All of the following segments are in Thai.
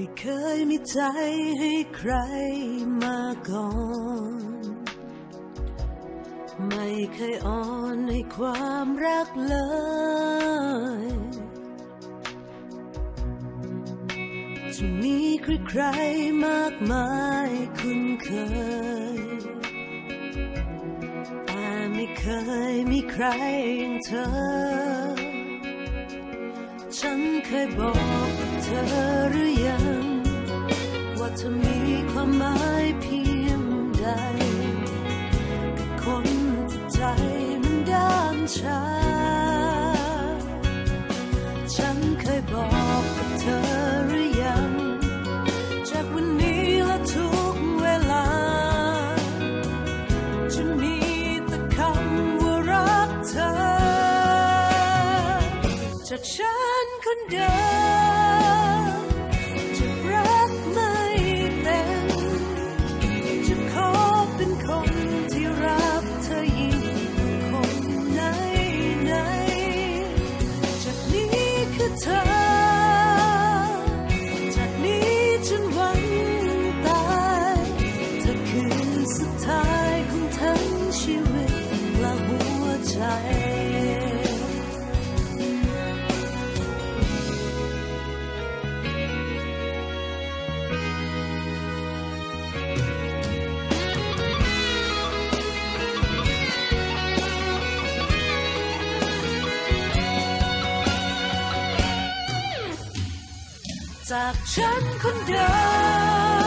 ไม่เคยมีใจให้ใครมาก่อน ไม่เคยอ่อนในความรักเลย จะมีใครๆมากมายคุ้นเคย แต่ไม่เคยมีใครอย่างเธอ ฉันเคยบอกกับเธอหรือยัง ว่าเธอมีความหมายเพียงใดกับคนที่ใจมันด้านชา ฉันเคยบอกกับเธอหรือยัง จากวันนี้และทุกเวลา จะมีแต่คำว่ารักเธอจากฉันคนเดิม สุดท้ายของทั้งชีวิตและหัวใจ จากฉันคนเดิม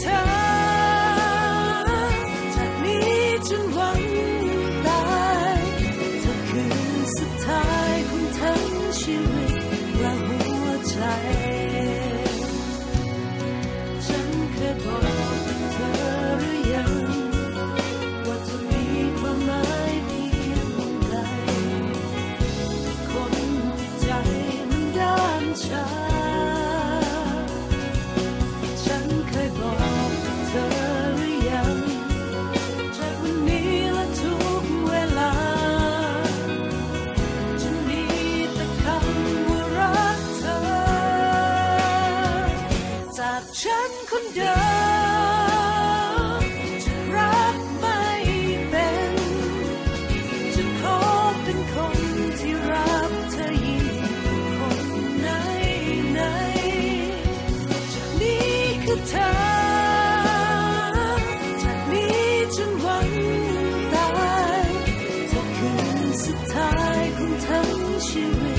เธอ จากนี้จนวันตายเธอคือสุดท้ายของทั้งชีวิตและหัวใจ ฉันเคยบอก you.